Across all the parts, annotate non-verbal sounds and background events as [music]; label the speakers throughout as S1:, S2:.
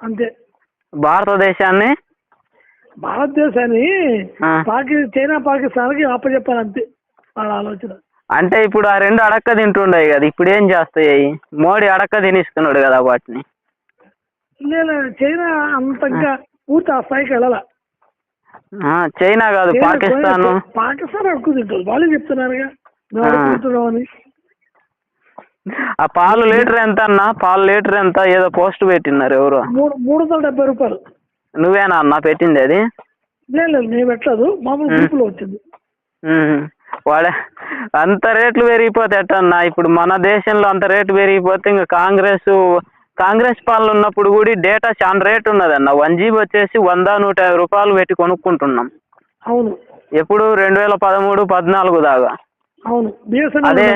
S1: అంతే.
S2: భారతదేశాన్ని?
S1: భారతదేశాన్ని. పాకి చైనా పాకిస్తాన్కి అప్పచెప్పాలి అంతే వాళ్ళ ఆలోచన.
S2: అంటే ఇప్పుడు ఆ రెండు అడక్క తింటుండయి కదా ఇప్పుడు ఏం చేస్తాయి? మోడీ అడక్క తినిస్తున్నాడు కదా వాటిని.
S1: లేదు చైనా అంత ఇంకా పూర్తి ఆ స్థాయికి వెళ్ళాల.
S2: చైనా కాదు పాకిస్తాన్.
S1: పాకిస్తాన్ అడుగు తింటారు వాళ్ళే చెప్తున్నారుగా మేము. అడుగుతున్నామని
S2: ఆ పాలు లీటర్ ఎంత అన్న పాలు లీటర్ ఎంత ఏదో పోస్ట్ పెట్టినారు ఎవరు.
S1: మూడు మూడు వందల డెబ్బై రూపాయలు.
S2: నువ్వేనా అన్న పెట్టింది అది?
S1: లేదు లేదు నేను పెట్టలేదు. మామూలు
S2: ఉం.
S1: గ్రూపులో వచ్చింది.
S2: ఉమ్. వాడే అంత రేట్లు పెరిగిపోతే ఎట్టన్నా ఇప్పుడు మన దేశంలో అంత రేటు పెరిగిపోతే ఇంకా కాంగ్రెస్ కాంగ్రెస్ పాలన ఉన్నప్పుడు కూడా డేటా చాలా రేట్ ఉన్నదన్న వన్ జీబీ వచ్చేసి వంద నూట యాభై రూపాయలు పెట్టి కొనుక్కుంటున్నాం.
S1: అవును.
S2: ఎప్పుడు? రెండు వేల పదమూడు పద్నాలుగు దాకా.
S1: అవును. బిఎస్ఎన్ఎల్
S2: అదే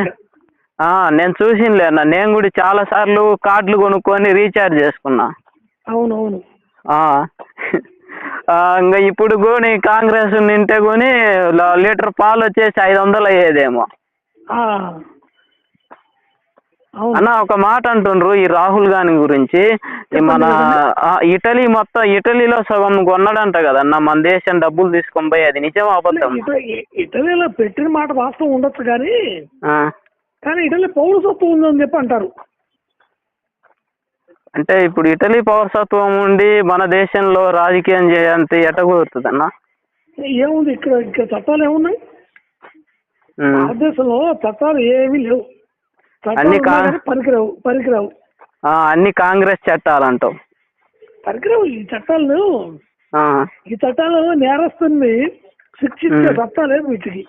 S2: నేను చూసింలే అన్న. నేను కూడా చాలా సార్లు కార్డులు కొనుక్కొని రీఛార్జ్ చేసుకున్నా.
S1: అవును అవును
S2: ఆ. ఆ, ఇంకా ఇప్పుడు కొని కాంగ్రెస్ నింటే కొని లీటర్ పాలు వచ్చేసి ఐదు వందలు అయ్యేదేమో అన్న ఒక మాట అంటుండ్రు ఈ రాహుల్ గాంధీ గురించి. మన ఇటలీ మొత్తం ఇటలీలో సగం కొన్నాడంట కదన్న మన దేశం డబ్బులు తీసుకొని పోయి అది నిజం అబద్ధం
S1: ఇటలీలో పెట్టిన మాట వాస్తవం ఉండొచ్చు కానీ. కానీ ఇటలీ పౌరసత్వం ఉందని చెప్పి అంటారు.
S2: అంటే ఇప్పుడు ఇటలీ పౌరసత్వం ఉండి మన దేశంలో రాజకీయం చేయాలంటే ఎట కుదురుతుంది అన్న?
S1: ఏముంది ఇక్కడ ఇక్కడ చట్టాలు ఏమున్నాయి. భారతదేశంలో చట్టాలు ఏమీ లేవు. చట్టాలు
S2: అన్ని
S1: పనికిరావు పనికిరావు.
S2: అన్ని కాంగ్రెస్ చట్టాలంటావు
S1: పనికిరావు ఈ చట్టాలు
S2: ఆ.
S1: ఈ చట్టాలు నేరస్తుని శిక్షించే
S2: మ్మ్.
S1: చట్టాలేవు వీటికి?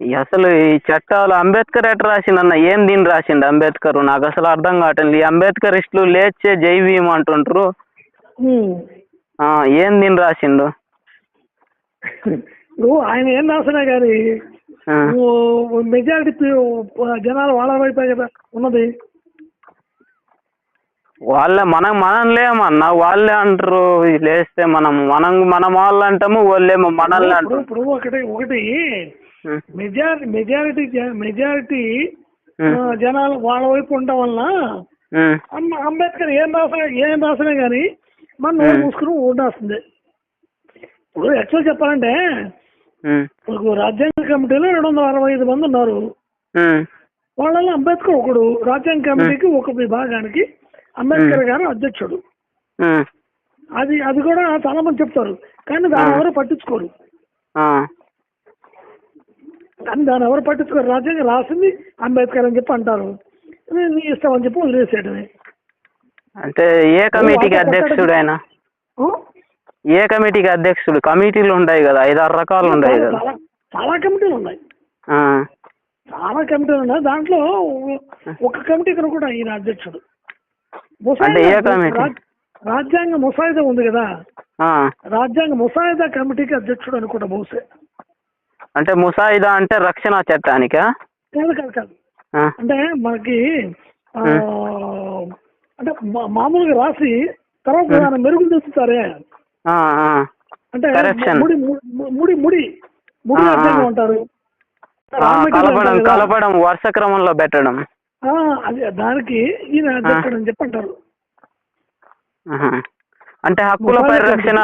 S2: అసలు ఈ చట్టాలు అంబేద్కర్ ఎట్లా రాసిండన్న? ఏం దీన్ని రాసిండు అంబేద్కర్? నాకు అసలు అర్థం కావట్లేదు. ఈ అంబేద్కరిస్టులు లేచే జై భీమ్ అంటుంటారు ఏం దీన్ని రాసిండు?
S1: నువ్వు ఆయన ఏం రాసినా కానీ మెజారిటీ జనాలు వాళ్ళ వైపే కదా ఉన్నది.
S2: వాళ్ళే మనం మనం లేమన్నా వాళ్ళే అంటారు. లేస్తే మనం మనం మనం వాళ్ళు అంటాము వాళ్ళేమో మనల్ని అంటారు.
S1: ఇప్పుడు ఒకటి ఒకటి. Majority majority majority. జనాలు వాళ్ళ వైపు ఉండడం వలన. అమ్మ- అంబేద్కర్ ఏం రాసినా ఏం రాసినా కానీ మన నోరు. మూసుకుని ఉండాల్సిందే ఇప్పుడు యాక్చువల్ చెప్పాలంటే. ఇప్పుడు రాజ్యాంగ కమిటీలో రెండు వందల అరవై ఐదు మంది ఉన్నారు. వాళ్ళలో అంబేద్కర్ ఒకడు రాజ్యాంగ కమిటీకి ఒక విభాగానికి అంబేద్కర్ గారు అధ్యక్షుడు. అది అది కూడా చాలా మంది చెప్తారు కానీ దాన్ని
S2: ఆ.
S1: ఎవరు పట్టించుకోరు. కానీ దాన్ని ఎవరు పట్టించుకోరు. రాజ్యాంగం రాసింది అంబేద్కర్ అని చెప్పి అంటారు. నీ- ఇష్టం అని చెప్పి వదిలేసేయడమే
S2: అంటే ఏ కమిటీకి అధ్యక్షుడు ఆయన? ఏ కమిటీకి అధ్యక్షుడు? కమిటీలు ఉంటాయి కదా ఐదారు రకాలు ఉంటాయి కదా.
S1: చాలా కమిటీలు ఉన్నాయి. చాలా కమిటీలు ఉన్నాయి. దాంట్లో ఒక కమిటీకి కూడా ఈయన అధ్యక్షుడు.
S2: అంటే ఏ కమిటీ?
S1: రాజ్యాంగ ముసాయిదా ఉంది కదా. రాజ్యాంగ ముసాయిదా కమిటీకి అధ్యక్షుడు అనుకుంటా బహుశా.
S2: అంటే ముసాయిదా అంటే రక్షణ చట్టానికా
S1: కాదు కాదు కాదు. అంటే మనకి అంటే మామూలుగా రాసి తర్వాత మెరుగులు
S2: ఆ.
S1: అంటే. ముడి ముడి ముడి ముడి
S2: ఆ, ఆ.
S1: రాజ్యాంగం అంటారు
S2: ఆ,
S1: రా మెటీరియల్
S2: కలపడం. కలపడం వరుస క్రమంలో పెట్టడం
S1: అది దానికి ఈయన అధ్యక్షుడు అని చెప్పి అంటారు
S2: ఆహా. అంటే హక్కుల పరిరక్షణ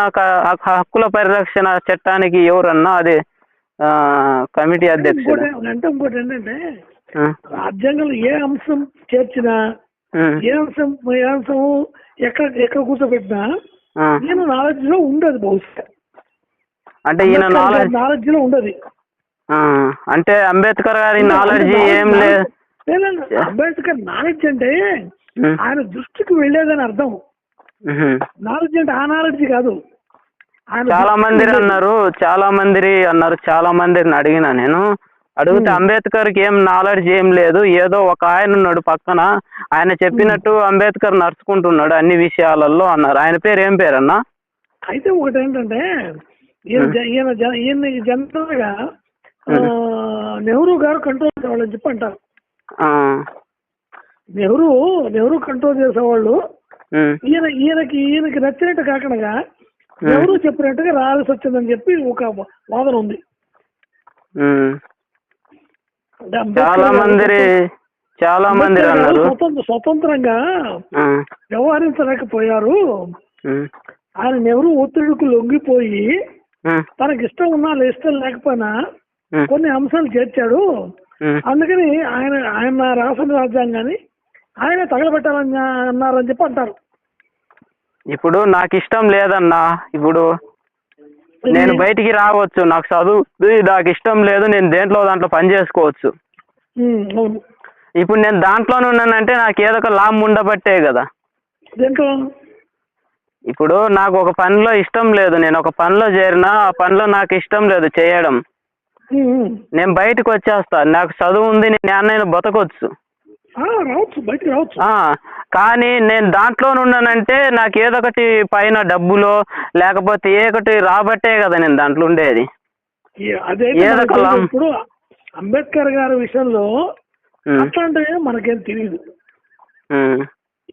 S2: హక్కుల పరిరక్షణ చట్టానికి ఎవరన్నా అది కమిటీ అధ్యక్షుడు
S1: అంటే ఇంకోటి ఏంటంటే. రాజ్యాంగంలో ఏ అంశం చేర్చినా. ఏ అంశం ఏ అంశం ఎక్కడ ఎక్కడ కూర్చోబెట్టినా. ఈయన నాలెడ్జ్లో ఉండదు బహుశా
S2: అంటే ఈయన నాలెడ్జ్
S1: నాలెడ్జ్లో ఉండదు
S2: అంటే అంబేద్కర్ గారి నాలెడ్జ్ ఏం లేదు
S1: లేదండి అంబేద్కర్ నాలెడ్జ్ అంటే. ఆయన దృష్టికి వెళ్ళేదని అర్థం. నాలెడ్జ్ అంటే ఆ నాలెడ్జ్ కాదు
S2: చాలా మంది. అన్నారు చాలా మంది అన్నారు చాలా మందిని అడిగిన నేను. అడిగితే
S1: ఉమ్.
S2: అంబేద్కర్కి ఏం నాలెడ్జ్ ఏం లేదు ఏదో ఒక ఆయన ఉన్నాడు పక్కన ఆయన చెప్పినట్టు అంబేద్కర్ నడుచుకుంటున్నాడు అన్ని విషయాలలో అన్నారు. ఆయన పేరు ఏం పేరన్నా?
S1: అయితే ఒకటి ఏంటంటే ఈయన జనరల్గా నెహ్రూ గారు కంట్రోల్ చేసేవాళ్ళని చెప్పి అంటారు. నెహ్రూ నెహ్రూ కంట్రోల్ చేసేవాళ్ళు. ఈయన ఈయనకి ఈయనకి నచ్చినట్టు కాకుండా నెహ్రూ చెప్పినట్టుగా రావాల్సి వచ్చిందని చెప్పి ఒక వాదన ఉంది.
S2: చాలా మంది చాలా మంది
S1: స్వతంత్ర స్వతంత్రంగా వ్యవహరించలేకపోయారు. ఆయన నెహ్రూ ఒత్తిడికి లొంగిపోయి తనకి ఇష్టం ఉన్నా ఇష్టం లేకపోయినా కొన్ని అంశాలు చేర్చాడు. అందుకని ఆయన ఆయన రాసిన రాజ్యాంగాన్ని ఆయన తగలబెట్టాలని అన్నారని చెప్పి అంటారు.
S2: ఇప్పుడు నాకు ఇష్టం లేదన్నా ఇప్పుడు నేను బయటికి రావచ్చు నాకు చదువు నాకు ఇష్టం లేదు నేను దేంట్లో దాంట్లో పని చేసుకోవచ్చు. ఇప్పుడు నేను దాంట్లోనే ఉన్నానంటే నాకు ఏదో ఒక లాభం ఉండబట్టే కదా. ఇప్పుడు నాకు ఒక పనిలో ఇష్టం లేదు నేను ఒక పనిలో చేరినా ఆ పనిలో నాకు ఇష్టం లేదు చేయడం. నేను బయటకు వచ్చేస్తా నాకు చదువు ఉంది నేను అన్నయ్య బతకొచ్చు.
S1: రావచ్చు బయటికి రావచ్చు.
S2: కానీ నేను దాంట్లో ఉన్నానంటే నాకు ఏదో ఒకటి పైన డబ్బులో లేకపోతే ఏ ఒకటి రాబట్టే కదా నేను దాంట్లో ఉండేది.
S1: ఇప్పుడు అంబేద్కర్ గారి విషయంలో అట్లాంటివి మనకేం తెలియదు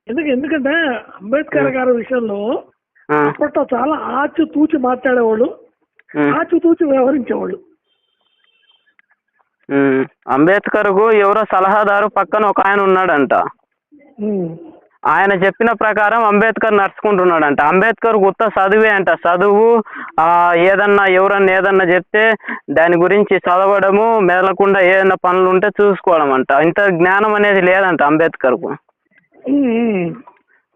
S1: ఎందుకు ఎందుకంటే అంబేద్కర్ గారి విషయంలో అప్పట్లో చాలా ఆచి తూచి మాట్లాడేవాళ్ళు
S2: ఉమ్,
S1: ఆచి తూచి వ్యవహరించేవాళ్ళు.
S2: అంబేద్కర్కు ఎవరో సలహాదారు పక్కన ఒక ఆయన ఉన్నాడంట. ఆయన చెప్పిన ప్రకారం అంబేద్కర్ నడుచుకుంటున్నాడంట. అంబేద్కర్ ఉత్త చదువే అంట. చదువు ఆ, ఏదన్నా ఎవరన్నా ఏదన్నా చెప్తే దాని గురించి చదవడము మెదలకుండా ఏదన్నా పనులు ఉంటే చూసుకోవడం అంట. ఇంత జ్ఞానం అనేది లేదంట అంబేద్కర్కు.
S1: ఉమ్, ఉమ్.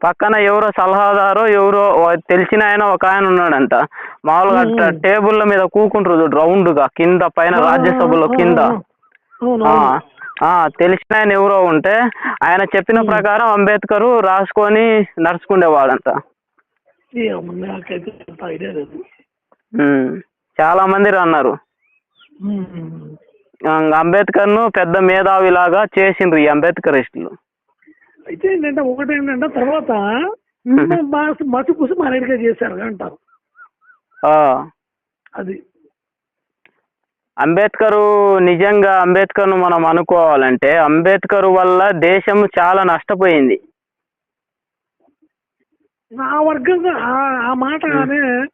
S2: పక్కన ఎవరో సలహాదారో ఎవరో తెలిసిన ఆయన ఒక ఆయన ఉన్నాడంట. మామూలుగా. టేబుల్ల మీద కూకుంటారు చూడు రౌండ్గా కింద పైన రాజ్యసభలో కింద. తెలిసిన ఆయన ఎవరో ఉంటే ఆయన చెప్పిన ప్రకారం అంబేద్కర్ రాసుకొని నడుచుకునేవాడంట చాలా మంది అన్నారు. అంబేద్కర్ను పెద్ద మేధావిలాగా చేసిండ్రు ఈ అంబేద్కరిస్టులు.
S1: అయితే ఏంటంటే ఒకటి ఏంటంటే తర్వాత. మసి మసిపూసి మారేడుగా చేశారు అంటారు. అది.
S2: అంబేద్కర్ నిజంగా అంబేద్కర్ను మనం అనుకోవాలంటే అంబేద్కర్ వల్ల దేశం చాలా నష్టపోయింది.
S1: ఆ వర్గంగా ఆ- మాట అనే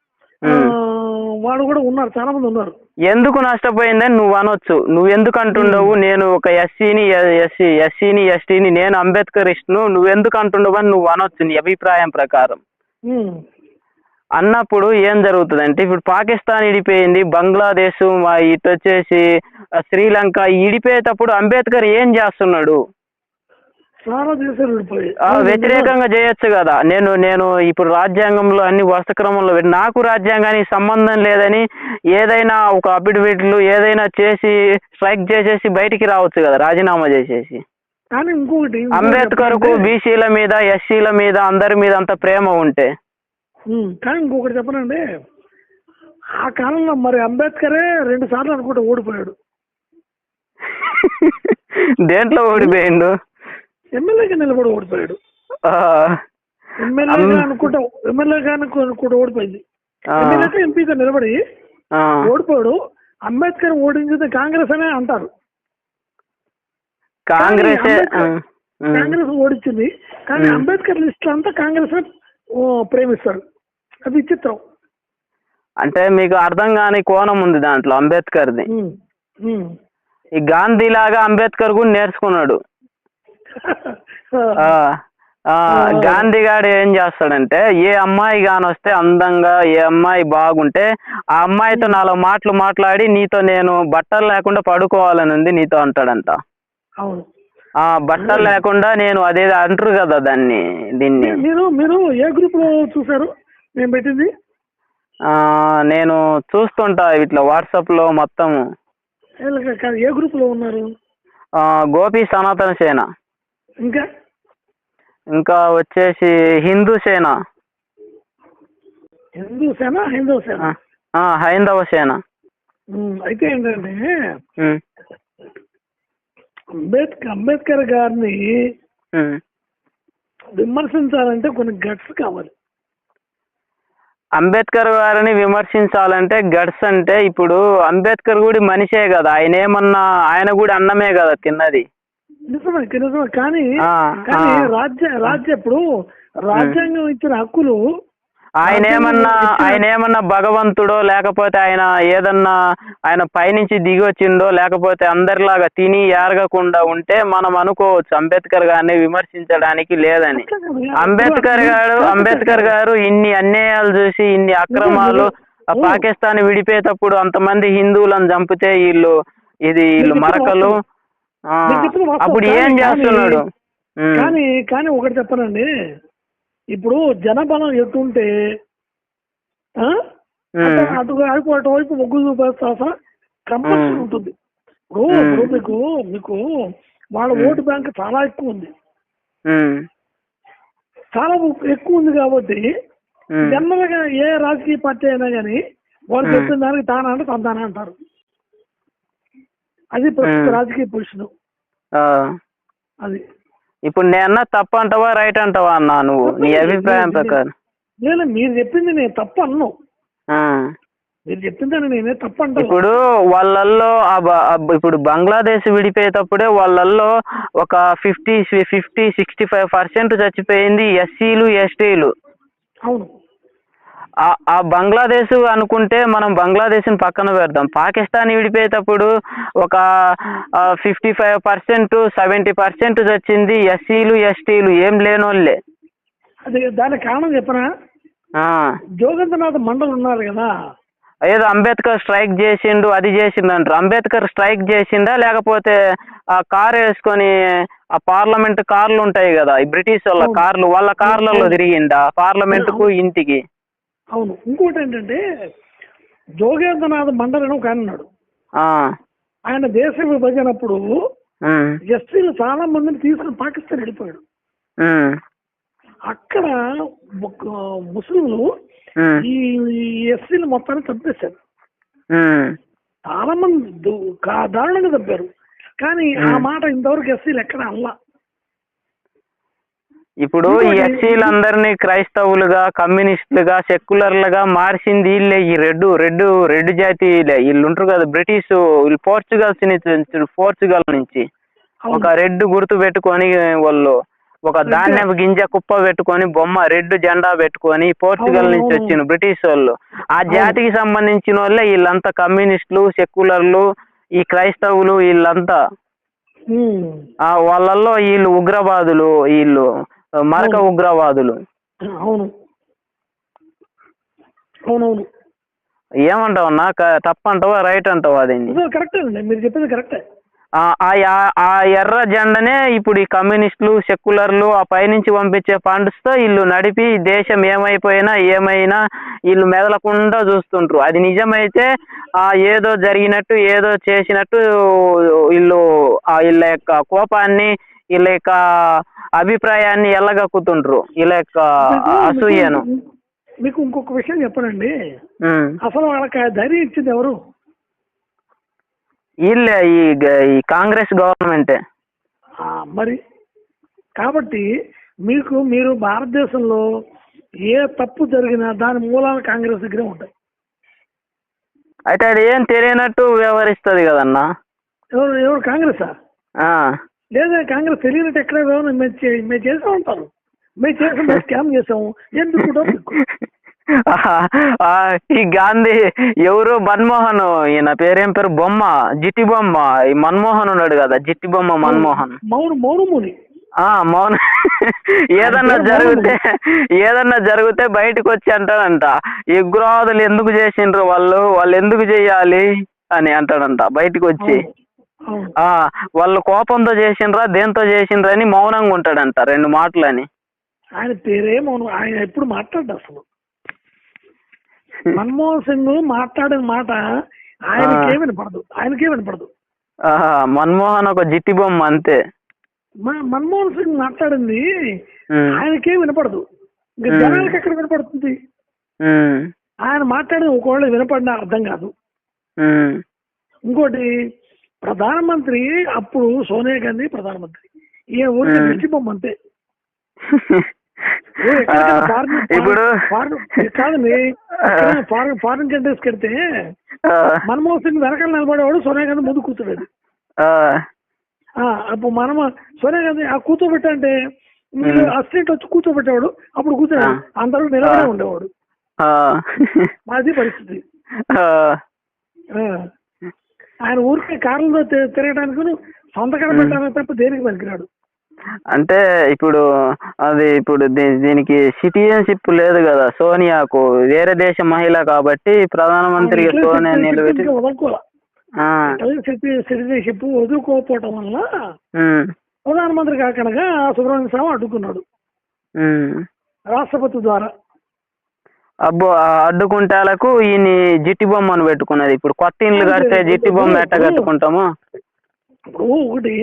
S1: వాడు కూడా ఉన్నారు చాలా మంది ఉన్నారు.
S2: ఎందుకు నష్టపోయిందని నువ్వు అనొచ్చు. నువ్వు ఎందుకు అంటుండవు నేను ఒక ఎస్సీని ఎస్సీ ఎస్సీని ఎస్టీని నేను అంబేద్కరిస్ట్ను నువ్వు ఎందుకు అంటుండవు అని నువ్వు అనొచ్చు నీ అభిప్రాయం ప్రకారం. అన్నప్పుడు ఏం జరుగుతుంది అంటే ఇప్పుడు పాకిస్తాన్ ఇడిపోయింది బంగ్లాదేశ్ మా ఇటు వచ్చేసి శ్రీలంక ఇడిపోయేటప్పుడు అంబేద్కర్ ఏం చేస్తున్నాడు?
S1: చాలా దేశాలు
S2: వ్యతిరేకంగా చేయొచ్చు కదా. నేను నేను ఇప్పుడు రాజ్యాంగంలో అన్ని వరుస క్రమంలో నాకు రాజ్యాంగానికి సంబంధం లేదని ఏదైనా ఒక అఫిడవిట్లు ఏదైనా చేసి స్ట్రైక్ చేసేసి బయటికి రావచ్చు కదా రాజీనామా చేసేసి.
S1: కానీ ఇంకొకటి అంబేద్కర్కు
S2: బీసీల మీద ఎస్సీల మీద అందరి మీద అంత ప్రేమ ఉంటే.
S1: కానీ ఇంకొకటి చెప్పనండి ఆ కాలంలో మరి అంబేద్కరే రెండు సార్లు అనుకుంటే ఓడిపోయాడు. [laughs]
S2: దేంట్లో ఓడిపోయిండు?
S1: ఎమ్మెల్యేగా నిలబడి ఓడిపోయాడు. ఎమ్మెల్యేగా అనుకుంటా ఎమ్మెల్యేగా అనుకుంటా ఓడిపోయింది. ఎమ్మెల్యేగా ఎంపీగా నిలబడి. ఓడిపోయాడు. అంబేద్కర్ ఓడించింది కాంగ్రెస్ అనే అంటారు.
S2: కాంగ్రెస్
S1: కాంగ్రెస్ ఓడించింది. కానీ. అంబేద్కర్ లిస్ట్ అంతా కాంగ్రెస్ ప్రేమిస్తారు. అది విచిత్రం.
S2: అంటే మీకు అర్థం కాని కోణం ఉంది దాంట్లో అంబేద్కర్ది. ఈ గాంధీ లాగా అంబేద్కర్ కూడా నేర్చుకున్నాడు. గాంధీ గారు ఏం చేస్తాడంటే ఏ అమ్మాయి కానొస్తే అందంగా ఏ అమ్మాయి బాగుంటే ఆ అమ్మాయితో నాలుగు మాటలు మాట్లాడి నీతో నేను బట్టలు లేకుండా పడుకోవాలని ఉంది నీతో అంటాడంట.
S1: అవును.
S2: ఆ బట్టలు లేకుండా నేను అదే అంటారు కదా దాన్ని దీన్ని.
S1: మీరు మీరు ఏ గ్రూప్లో చూసారు నేను పెట్టింది?
S2: ఆ, నేను చూస్తుంటా ఇట్లా వాట్సాప్లో మొత్తం
S1: ఏ- గ్రూప్లో ఉన్నారు?
S2: గోపి సనాతన సేన.
S1: ఇంకా?
S2: ఇంకా వచ్చేసి హిందూ సేన.
S1: హిందూ సేన హైందవ సేన?
S2: హైందవ సేన.
S1: అయితే ఏంటంటే అంబేద్కర్ అంబేద్కర్ గారిని. విమర్శించాలంటే కొన్ని గట్స్ కావాలి.
S2: అంబేద్కర్ గారిని విమర్శించాలంటే గడ్స్ అంటే ఇప్పుడు అంబేద్కర్ కూడా మనిషే కదా. ఆయన ఏమన్నా ఆయన కూడా అన్నమే కదా తిన్నది.
S1: నిజమే నిజమే. కానీ. రాజ్య రాజ్య ఇప్పుడు రాజ్యాంగం ఇచ్చిన హక్కులు
S2: ఆయన ఏమన్నా ఆయన ఏమన్నా భగవంతుడో లేకపోతే ఆయన ఏదన్నా ఆయన పైనుంచి దిగి వచ్చిండో లేకపోతే అందరిలాగా తిని ఏరగకుండా ఉంటే మనం అనుకోవచ్చు. అంబేద్కర్ గారిని విమర్శించడానికి లేదని. అంబేద్కర్ గారు అంబేద్కర్ గారు ఇన్ని అన్యాయాలు చూసి ఇన్ని అక్రమాలు పాకిస్తాన్ విడిపోయేటప్పుడు అంతమంది హిందువులను చంపితే వీళ్ళు ఇది వీళ్ళు మరకలు. అప్పుడు ఏం
S1: కానీ-
S2: చేస్తున్నాడు?
S1: కానీ కానీ ఒకటి చెప్పనండి. ఇప్పుడు జనబలం ఎటుంటే ఆ? అటు అటు అటు అటువైపు మొగ్గు చూపేస్తా కంపల్సరీ. ఉంటుంది. ఇప్పుడు మీకు మీకు వాళ్ళ. ఓటు బ్యాంక్ చాలా ఎక్కువ ఉంది. చాలా ఎక్కువ ఉంది కాబట్టి జనరల్గా ఏ రాజకీయ పార్టీ అయినా కానీ వాళ్ళు. చెప్పిన దానికి తానా అంటే అంటారు. అది. రాజకీయ పొజిషన్. అది.
S2: ఇప్పుడు నేనన్నా తప్పు అంటావా రైట్ అంటావా అన్నా నువ్వు? నీ అభిప్రాయం ప్రకారం.
S1: లేదు మీరు చెప్పింది నేను తప్పు అన్ను. మీరు చెప్పిందని నేనే తప్పు అంటాను.
S2: ఇప్పుడు వాళ్ళల్లో ఇప్పుడు బంగ్లాదేశ్ విడిపోయేటప్పుడే వాళ్ళల్లో ఒక fifty fifty sixty five percent చచ్చిపోయింది ఎస్సీలు ఎస్టీలు.
S1: అవును.
S2: ఆ బంగ్లాదేశ్ అనుకుంటే మనం బంగ్లాదేశ్ని పక్కన పెడదాం. పాకిస్తాన్ విడిపోయేటప్పుడు ఒక fifty five percent seventy percent చచ్చింది ఎస్సీలు ఎస్టీలు ఏం లేనోళ్ళే.
S1: అది దానికి కారణం చెప్పనా?
S2: ఆ.
S1: జోగేంద్రనాథ్ మండల్ ఉన్నారు కదా.
S2: ఏదో అంబేద్కర్ స్ట్రైక్ చేసిండు అది చేసిండు అంటారు. అంబేద్కర్ స్ట్రైక్ చేసిండా లేకపోతే ఆ కార్ వేసుకొని ఆ పార్లమెంట్ కార్లు ఉంటాయి కదా ఈ బ్రిటిష్ వాళ్ళ. కార్లు వాళ్ళ కార్లలో తిరిగిండా పార్లమెంట్కు ఇంటికి.
S1: అవును. ఇంకోటి ఏంటంటే జోగేంద్రనాథ్ మండల్ అని ఒక ఆయన ఉన్నాడు. ఆయన దేశ విభజనప్పుడు
S2: ఉమ్,
S1: ఎస్సీలు చాలా మందిని తీసుకుని పాకిస్తాన్ వెళ్ళిపోయాడు. అక్కడ ముస్లింలు ఈ ఎస్సీలు మొత్తాన్ని చంపేశారు. చాలా మంది దారుణంగా చంపారు. కానీ ఆ. మాట ఇంతవరకు ఎస్సీలు ఎక్కడ అల్లా
S2: ఇప్పుడు ఈ ఎస్సీలందరినీ క్రైస్తవులుగా కమ్యూనిస్టులుగా సెక్యులర్లుగా మార్చింది వీళ్ళే ఈ రెడ్ రెడ్ రెడ్ జాతీయులే వీళ్ళు ఉంటారు కదా బ్రిటిష్ వీళ్ళు పోర్చుగల్స్ నుంచి పోర్చుగల్ నుంచి. ఒక రెడ్ గుర్తు పెట్టుకొని వాళ్ళు ఒక ధాన్యపు గింజ కుప్ప పెట్టుకొని బొమ్మ రెడ్ జెండా పెట్టుకొని పోర్చుగల్ నుంచి. వచ్చిన బ్రిటిష్ వాళ్ళు. ఆ జాతికి సంబంధించిన వాళ్ళే వీళ్ళంతా కమ్యూనిస్టులు సెక్యులర్లు ఈ క్రైస్తవులు వీళ్ళంతా. వాళ్ళల్లో వీళ్ళు ఉగ్రవాదులు వీళ్ళు మరక. ఉగ్రవాదులు.
S1: అవును. అవునవును.
S2: ఏమంటావు అన్న క- తప్పంటావా? రైట్ అంటావా
S1: ఇది కరెక్టే అండి. మీరు చెప్పింది కరెక్టే.
S2: ఆ ఎర్ర జెండనే ఇప్పుడు ఈ కమ్యూనిస్టులు సెక్యులర్లు ఆ పైనుంచి పంపించే ఫండ్స్తో వీళ్ళు నడిపి దేశం ఏమైపోయినా ఏమైనా వీళ్ళు మెదలకుండా చూస్తుంటారు అది నిజమైతే ఆ ఏదో జరిగినట్టు ఏదో చేసినట్టు వీళ్ళు ఆ వీళ్ళ యొక్క కోపాన్ని వీళ్ళ యొక్క అభిప్రాయాన్ని ఎల్లగక్కుతుండ్రు. వీళ్ళ యొక్క అసూయను.
S1: మీకు- ఇంకొక విషయం చెప్పనండి. అసలు వాళ్ళకి ధైర్యం ఇచ్చింది ఎవరు?
S2: వీళ్ళే ఈ కాంగ్రెస్ గవర్నమెంటే.
S1: మరి కాబట్టి మీకు మీరు భారతదేశంలో ఏ తప్పు జరిగినా దాని మూలాలు కాంగ్రెస్ దగ్గరే ఉంటాయి.
S2: అయితే అది ఏం తెలియనట్టు వ్యవహరిస్తుంది కదన్నా?
S1: ఎవరు ఎవరు కాంగ్రెసా?
S2: ఆ.
S1: లేదా కాంగ్రెస్ తెలియనట్టు ఎక్కడ మేము చే- మేము చేసే ఉంటారు మేము చేసాం మేము స్కామ్ చేసాము. ఎందుకు డబ్బు? [laughs]
S2: ఈ గాంధీ ఎవరు మన్మోహన్ ఈయన పేరేం పేరు? బొమ్మ జిట్టి బొమ్మ. ఈ మన్మోహన్ ఉన్నాడు కదా జిట్టి బొమ్మ మన్మోహన్.
S1: మౌన మౌనముని
S2: ఆ మౌన. [laughs] ఏదన్నా జరిగితే ఏదన్నా జరిగితే బయటకు వచ్చి అంటాడంట. ఈ ఉగ్రవాదులు ఎందుకు చేసిండ్రు వాళ్ళు? వాళ్ళు ఎందుకు చేయాలి? అని అంటాడంట బయటకు వచ్చి. వాళ్ళు కోపంతో చేసిండ్రా దేంతో చేసిండ్రా అని మౌనంగా ఉంటాడంట రెండు మాటలని.
S1: ఆయన పేరే మౌనం ఆయన ఎప్పుడు మాట్లాడ్డు అసలు. మన్మోహన్ సింగ్ మాట్లాడిన మాట ఆయనకే వినపడదు ఆయనకే వినపడదు.
S2: మన్మోహన్ ఒక జిట్టి బొమ్మ అంతే.
S1: మన్మోహన్ సింగ్ మాట్లాడింది ఆయనకే వినపడదు. ఇంకా. జనాలకి ఎక్కడ వినపడుతుంది? ఆయన మాట్లాడిన ఒకవేళ వినపడిన అర్థం కాదు. ఇంకోటి ప్రధానమంత్రి అప్పుడు సోనియా గాంధీ ప్రధానమంత్రి ఈ ఊరికి. దిష్టి బొమ్మ అంతే [laughs]
S2: ఇప్పుడు
S1: కాదండి ఫారిన్ ఫారిన్ కంట్రీస్కి వెళ్తే
S2: ఆ,
S1: మన్మోహన్ సింగ్ వెనకాల నిలబడేవాడు సోనియా గాంధీ ముందు కూర్చోలేదు అప్పుడు మనం సోనియా గాంధీ ఆ కూర్చోబెట్టంటే మీరు. అసిస్టెంట్ వచ్చి కూర్చోబెట్టేవాడు అప్పుడు కూర్చోడు
S2: ఆ.
S1: అందరూ నిలబడే. ఉండేవాడు. మాది పరిస్థితి. ఆయన ఊరికే కార్లతో తిరగడానికి సొంతకడ పెట్టడానికి తప్ప దేనికి పనికిరాడు
S2: అంటే ఇప్పుడు అది ఇప్పుడు దీనికి సిటిజన్షిప్ లేదు కదా సోనియాకు వేరే దేశ మహిళ కాబట్టి ప్రధానమంత్రిగా సోనియా నిలబెట్టి.
S1: సిటిజన్షిప్ వదులుకోకపోవటం వల్ల. ప్రధానమంత్రి కాకుండా సుబ్రహ్మణ్య స్వామి అడ్డుకున్నాడు. రాష్ట్రపతి ద్వారా
S2: అబ్బో అడ్డుకుంటాలకు ఈయన జిట్టి బొమ్మను పెట్టుకున్నది. ఇప్పుడు కొత్త ఇండ్లు కడితే జిట్టి బొమ్మ ఎట్ట కట్టుకుంటాము?
S1: ఇప్పుడు ఒకటి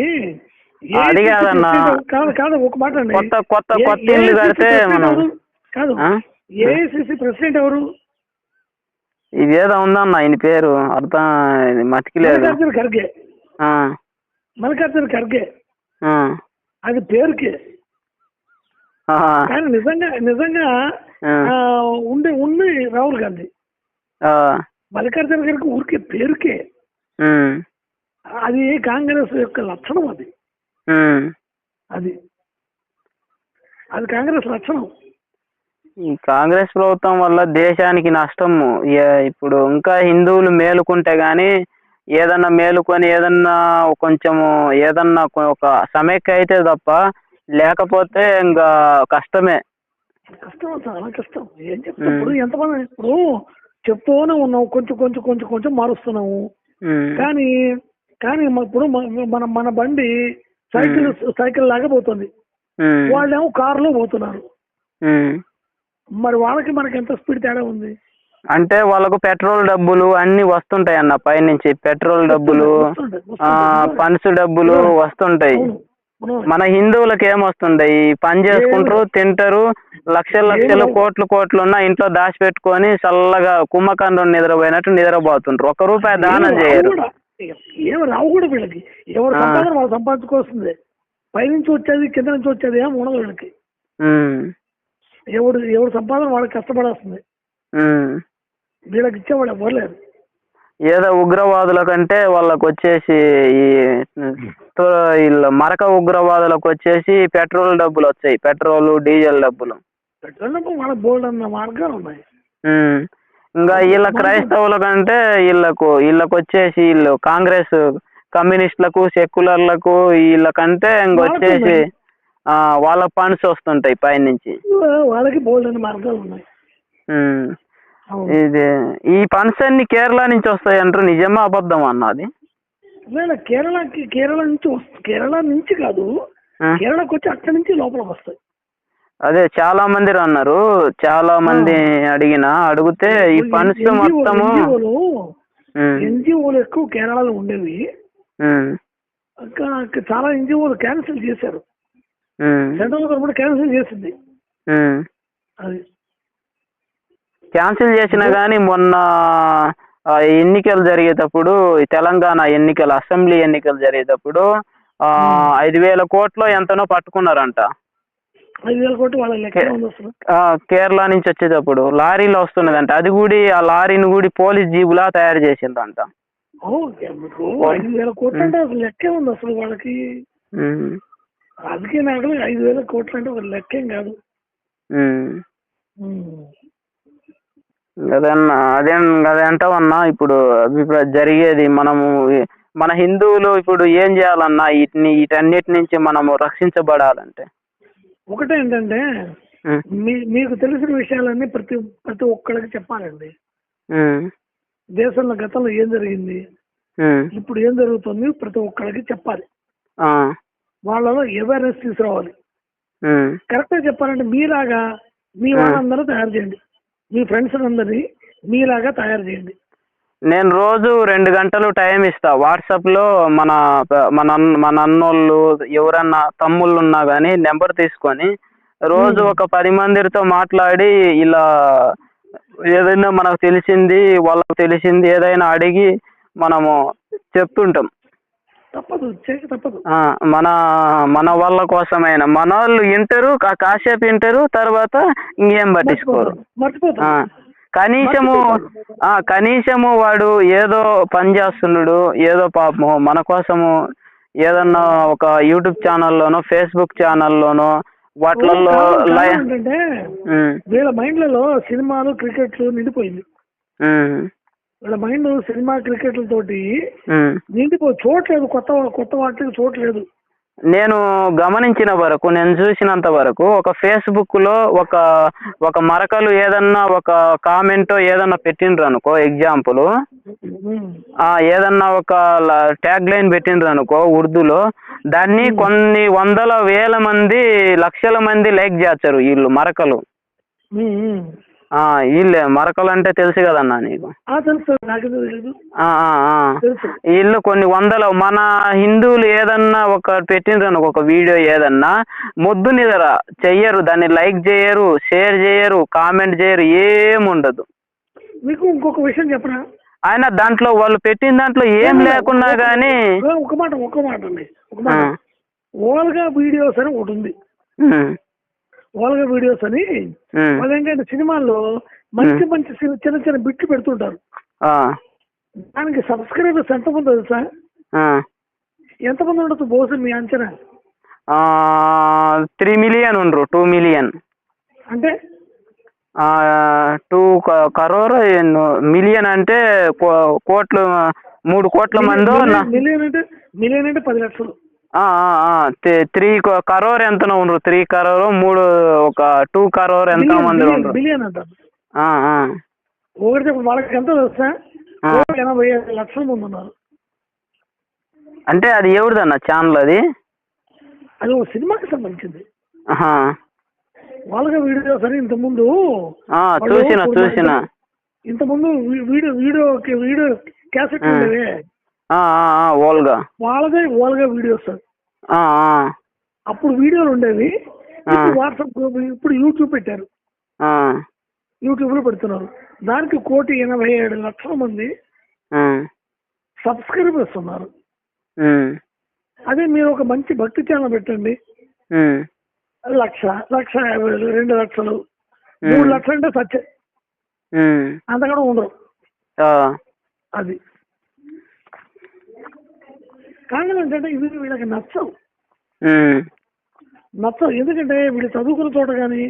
S2: అది కాదన్నా.
S1: president- కాదు కాదు ఒక మాట
S2: కొత్త కొత్త కొత్త
S1: AICC
S2: కడితే మనం?
S1: కాదు? ఏఐసిసి ప్రెసిడెంట్ ఎవరు?
S2: ఇదేదో ఉందన్న ఆయన పేరు. అర్థం మతికిలేదు
S1: మల్లికార్జున ఖర్గే. మల్లికార్జున ఖర్గే. అది పేరుకే. కానీ నిజంగా నిజంగా ఉండి ఉంది రాహుల్ గాంధీ. మల్లికార్జున ఖర్గే ఊరికే పేరుకే. అది కాంగ్రెస్ యొక్క లక్షణం అది. అది. అది కాంగ్రెస్ లక్షణం.
S2: ఈ కాంగ్రెస్ ప్రభుత్వం వల్ల దేశానికి నష్టము ఇప్పుడు ఇంకా హిందువులు మేలుకుంటే గాని ఏదన్నా మేలుకొని ఏదన్నా కొంచెము ఏదన్నా ఒక సమైక్య అయితే తప్ప లేకపోతే ఇంకా కష్టమే.
S1: కష్టం చాలా కష్టం. ఏం చెప్తాం ఇప్పుడు ఎంతమంది ఇప్పుడు చెప్తూనే ఉన్నావు. కొంచెం కొంచెం కొంచెం కొంచెం మారుస్తున్నాము కానీ కానీ ఇప్పుడు మన మన బండి సైకిల్ సైకిల్ లాగా పోతుంది. వాళ్ళేమో కారులో పోతున్నారు. మరి వాళ్ళకి మనకి ఎంత స్పీడ్ తేడా ఉంది?
S2: అంటే వాళ్ళకు పెట్రోల్ డబ్బులు అన్ని వస్తుంటాయి అన్న పైనుంచి. పెట్రోల్ డబ్బులు. ఫండ్స్ డబ్బులు వస్తుంటాయి. మన హిందువులకు ఏమొస్తుంటాయి పని చేసుకుంటారు తింటారు లక్షల లక్షల కోట్లు కోట్లు ఉన్న ఇంట్లో దాచిపెట్టుకొని చల్లగా కుంభకండం నిద్రపోయినట్టు నిద్రపోతుంటారు ఒక రూపాయి దానం చేయరు.
S1: రావు కూడా వీళ్ళకి. ఎవరు. సంపాదన వాళ్ళు సంపాదించుకోవాల్సిందే పైనుంచి వచ్చేది కింద నుంచి వచ్చేది ఏం ఉండదు వీళ్ళకి. ఎవడు ఎవడు సంపాదన వాళ్ళకి కష్టపడాల్సిందే
S2: ఉమ్.
S1: వీళ్ళకి ఇచ్చేవాడు ఎవరు లేరు.
S2: ఏదో ఉగ్రవాదుల కంటే వాళ్ళకు వచ్చేసి ఈ వీళ్ళ మరక ఉగ్రవాదులకు వచ్చేసి పెట్రోల్ డబ్బులు వచ్చాయి పెట్రోల్ డీజిల్ డబ్బులు.
S1: పెట్టుకున్నప్పుడు వాళ్ళ బోల్డ్ అన్న మార్గాలు ఉన్నాయి.
S2: ఉమ్. ఇంకా వీళ్ళ క్రైస్తవుల కంటే వీళ్ళకు వీళ్ళకు వచ్చేసి వీళ్ళు కాంగ్రెస్ కమ్యూనిస్టులకు సెక్యులర్లకు వీళ్ళకంటే ఇంకొచ్చేసి వాళ్ళ ఫండ్స్ వస్తుంటాయి పైనుంచి.
S1: వాళ్ళకి బోల్డ్ మార్గాలు ఉన్నాయి.
S2: ఇది ఈ ఫండ్స్ అన్ని కేరళ నుంచి వస్తాయి అంటారు నిజమా అబద్ధం అన్నది
S1: కేరళకి కేరళ నుంచి వస్తు కేరళ నుంచి కాదు. కేరళకి వచ్చి అక్కడి నుంచి లోపలికి వస్తాయి
S2: అదే చాలా మంది అన్నారు చాలా మంది అడిగిన అడిగితే ఈ ఫండ్స్ మొత్తము
S1: ఎన్జిఓలు ఎక్కువ కేరళలో ఉండేవి చాలా ఎన్జిఓలు క్యాన్సిల్ చేశారు సెంట్రల్ గవర్నమెంట్ క్యాన్సిల్ చేసింది. అది
S2: క్యాన్సిల్ చేసినా కానీ మొన్న ఎన్నికలు జరిగేటప్పుడు తెలంగాణ ఎన్నికలు అసెంబ్లీ ఎన్నికలు జరిగేటప్పుడు ఐదు వేల కోట్లు ఎంతనో పట్టుకున్నారంట. కేరళ నుంచి వచ్చేటప్పుడు లారీలో వస్తున్నదంట. అది కూడా ఆ లారీని కూడా పోలీస్ జీబులా తయారు చేసిందంట.
S1: ఓకే మీకు ఐదు వేల కోట్లు అంటే అసలు లెక్కే ఉంది అసలు వాళ్ళకి.
S2: ఉమ్,
S1: రాజకీయ నాయకులు ఐదు వేల కోట్లు అంటే ఒక లెక్కేం కాదు.
S2: అదన్నా అదే అదే అంటావన్నా ఇప్పుడు ఇప్పుడు జరిగేది మనము మన హిందువులు ఇప్పుడు ఏం చేయాలన్నా వీటిని వీటన్నిటి నుంచి మనము రక్షించబడాలంటే.
S1: ఒకటే ఏంటంటే మీ మీకు తెలిసిన విషయాలన్నీ ప్రతి ప్రతి ఒక్కరికి చెప్పాలండి. దేశంలో గతంలో ఏం జరిగింది? ఇప్పుడు ఏం జరుగుతుంది? ప్రతి ఒక్కరికి చెప్పాలి.
S2: ఆ,
S1: వాళ్ళలో అవేర్నెస్ తీసుకురావాలి.
S2: ఉమ్,
S1: కరెక్ట్గా చెప్పాలంటే మీలాగా మీ వాళ్ళందరూ తయారు చేయండి. మీ ఫ్రెండ్స్ అందరినీ మీలాగా తయారు చేయండి.
S2: నేను రోజు రెండు గంటలు టైం ఇస్తా. వాట్సాప్లో మన మన మన అన్నోళ్ళు ఎవరన్నా తమ్ముళ్ళు ఉన్నా కానీ నెంబర్ తీసుకొని రోజు ఒక పది మందితో మాట్లాడి ఇలా ఏదైనా మనకు తెలిసింది వాళ్ళకు తెలిసింది ఏదైనా అడిగి మనము చెప్తుంటాం.
S1: తప్పదు చేయక తప్పదు.
S2: మన మన వాళ్ళ కోసమైనా. మన వాళ్ళు వింటారు కా- కాసేపు వింటారు తర్వాత ఇంకేం పట్టించుకోరు. కనీసము ఆ కనీసము వాడు ఏదో పని చేస్తున్నాడు ఏదో పాపము మన కోసము ఏదన్నా ఒక యూట్యూబ్ ఛానల్లోనో ఫేస్బుక్ ఛానల్లోనో వాటిలలో
S1: వీళ్ళ మైండ్లలో సినిమాలు క్రికెట్లు నిండిపోయింది. వీళ్ళ మైండ్ సినిమా క్రికెట్లతోటి. నిండిపో చూడలేదు కొత్త కొత్త వాటికి చూడలేదు
S2: నేను గమనించిన వరకు నేను చూసినంత వరకు ఒక ఫేస్బుక్లో ఒక ఒక మరకలు ఏదన్నా ఒక కామెంట్ ఏదన్నా పెట్టిండ్రు అనుకో ఎగ్జాంపుల్. ఏదన్నా ఒక ట్యాగ్ లైన్ పెట్టిండ్రు అనుకో ఉర్దూలో దాన్ని కొన్ని వందల వేల మంది లక్షల మంది లైక్ చేస్తారు వీళ్ళు మరకలు వీళ్ళే మరకలు అంటే తెలుసు కదన్నా నీకు?
S1: తెలుసు తెలియదు. తెలుసు
S2: వీళ్ళు కొన్ని వందల మన హిందువులు ఏదన్నా ఒక పెట్టిండ్రు అనుకో ఒక వీడియో ఏదన్నా మొద్దు నిద్ర చెయ్యరు దాన్ని లైక్ చేయరు షేర్ చేయరు కామెంట్ చేయరు ఏముండదు
S1: మీకు ఇంకొక విషయం చెప్పనా?
S2: ఆయన దాంట్లో వాళ్ళు పెట్టిన దాంట్లో ఏం లేకున్నా కానీ
S1: ఒక మాట ఒక మాట అండి ఒక మాట. ఓల్గా వీడియోస్ అని ఒకటి ఉంది. ఓల్గా వీడియోస్ అని వాళ్ళు ఏంటంటే సినిమాల్లో మంచి మంచి చిన్న చిన్న బిట్లు పెడుతుంటారు. దానికి సబ్స్క్రైబర్స్ ఎంతమంది తెలుసా? ఎంతమంది ఉండొచ్చు బహుశా మీ అంచనా?
S2: త్రీ మిలియన్ ఉండ్రు టూ మిలియన్.
S1: అంటే?
S2: టూ కరోర్ మిలియన్ అంటే కోట్లు మూడు కోట్ల మందో
S1: మిలియన్ అంటే మిలియన్ అంటే పది లక్షలు.
S2: త్రీ కరోర్ ఎంతనో ఉండ్రు. త్రీ కరోర్ మూడు ఒక టూ కరోర్ ఎంత మంది ఉండ్రు.
S1: ఒకటి వాళ్ళకి ఎంత తెలుసా?
S2: ఆ.
S1: ఓ ఎనభై ఐదు లక్షల మంది ఉన్నారు.
S2: అంటే అది ఎవరిదన్న? ఛానల్ అది?
S1: అది ఒక సినిమాకి సంబంధించింది. వాళ్ళగా వీడియోస్ అని ఇంతకుముందు
S2: ఆ,
S1: వాళ్ళు
S2: చూసిన చూసిన.
S1: ఇంతకుముందు వీ- వీడియో వీడియో వీడియో క్యాసెట్. ఉండేవి.
S2: ఓల్గా.
S1: వాళ్ళదే ఓల్గా వీడియోస్ అప్పుడు వీడియోలు ఉండేవి. వాట్సాప్ ఇప్పుడు యూట్యూబ్ పెట్టారు. యూట్యూబ్లో పెడుతున్నారు. దానికి కోటి ఎనభై ఏడు లక్షల మంది సబ్స్క్రైబర్స్ ఉన్నారు. అదే మీరు ఒక మంచి భక్తి ఛానల్ పెట్టండి. లక్ష లక్ష యాభై వేలు రెండు లక్షలు మూడు లక్షలు అంటే సత్యం. అంతకన్నా ఉండరు. అది. కారణం ఏంటంటే ఇవి వీళ్ళకి నచ్చవు. నచ్చవు. ఎందుకంటే వీళ్ళు చదువుకున్న చోట కానీ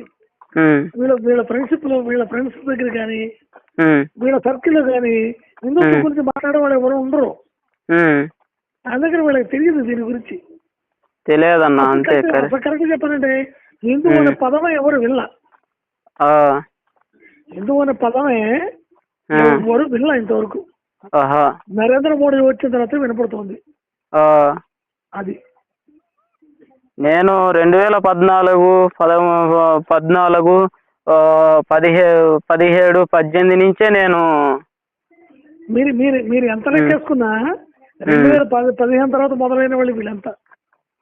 S1: వీళ్ళ వీళ్ళ ఫ్రెండ్షిప్లో వీళ్ళ ఫ్రెండ్స్ దగ్గర కానీ వీళ్ళ సర్కిల్లో కానీ హిందుత్వం గురించి మాట్లాడే వాళ్ళు ఎవరు ఉండరు. అందుకని వీళ్ళకి తెలియదు దీని గురించి.
S2: తెలియదన్నా అంతే కరెక్ట్
S1: చెప్పాలంటే హిందూ అనే పదమే ఎవరు విల్ల హిందూ అనే పదమే ఎవరు విల్ల ఇంతవరకు. నరేంద్ర మోడీ వచ్చిన తర్వాత వినపడుతుంది. అది.
S2: నేను రెండు వేల పద్నాలుగు పద పద్నాలుగు పదిహే పదిహేడు పద్దెనిమిది నుంచే నేను
S1: మీరు మీరు మీరు ఎంత లెక్కేసుకున్నా రెండు వేల పది పదిహేను తర్వాత మొదలైన వాళ్ళు వీళ్ళంతా.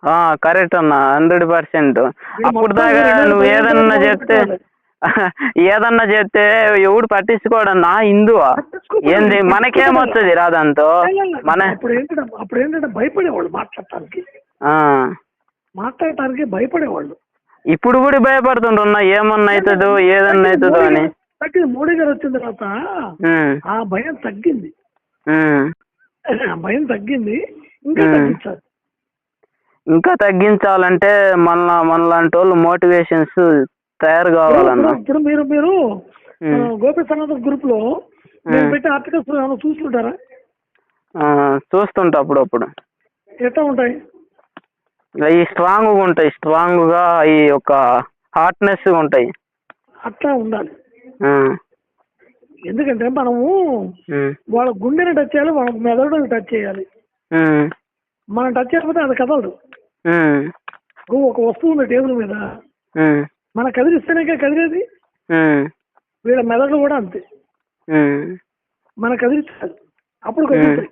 S2: ఆ, కరెక్ట్ అన్న హండ్రెడ్ పర్సెంట్. అప్పుడు దాకా నువ్వు ఏదన్నా చెప్తే. ఏదన్నా చెప్తే ఎవడు పట్టించుకోడన్నా హిందువా
S1: పట్టించుకోడు.
S2: ఏంది? మనకేమొస్తుంది రాదంతో? మన
S1: అప్పుడు ఏంటంటే అప్పుడు ఏంటంటే భయపడేవాళ్ళు మాట్లాడటానికి. మాట్లాడటానికి భయపడేవాళ్ళు.
S2: ఇప్పుడు కూడా భయపడుతుంటున్నా ఏమన్నా అవుతుందో ఏదన్నా అవుతుందో అని.
S1: తగ్గింది మోడీ గారు వచ్చిన తర్వాత ఆ భయం తగ్గింది. భయం తగ్గింది. ఇంకా. తగ్గించాలి.
S2: ఇంకా తగ్గించాలంటే మన మనలాంటి వాళ్ళు మోటివేషన్స్ తయారు కావాలన్నా.
S1: ఇప్పుడు- మీరు మీరు గోపి సనాతన గ్రూప్లో నేను పెట్టే ఆర్టికల్స్ చూస్తుంటారా?
S2: చూస్తుంటా అప్పుడప్పుడు.
S1: ఎట్లా ఉంటాయి?
S2: అవి స్ట్రాంగ్గా ఉంటాయి స్ట్రాంగ్గా అవి ఒక హార్ట్నెస్ ఉంటాయి.
S1: అట్లా ఉండాలి. ఎందుకంటే మనము వాళ్ళ గుండెని టచ్ చేయాలి వాళ్ళ మెదడుని టచ్ చేయాలి. మనం టచ్ చేయకపోతే అది కదలదు. నువ్వు ఒక వస్తువు ఉంది టేబుల్ మీద మన కదిలిస్తేనే కదిలేది? వీళ్ళ మెదడులు కూడా అంతే. మన కదిలిస్తారు అప్పుడు కదులుతాయి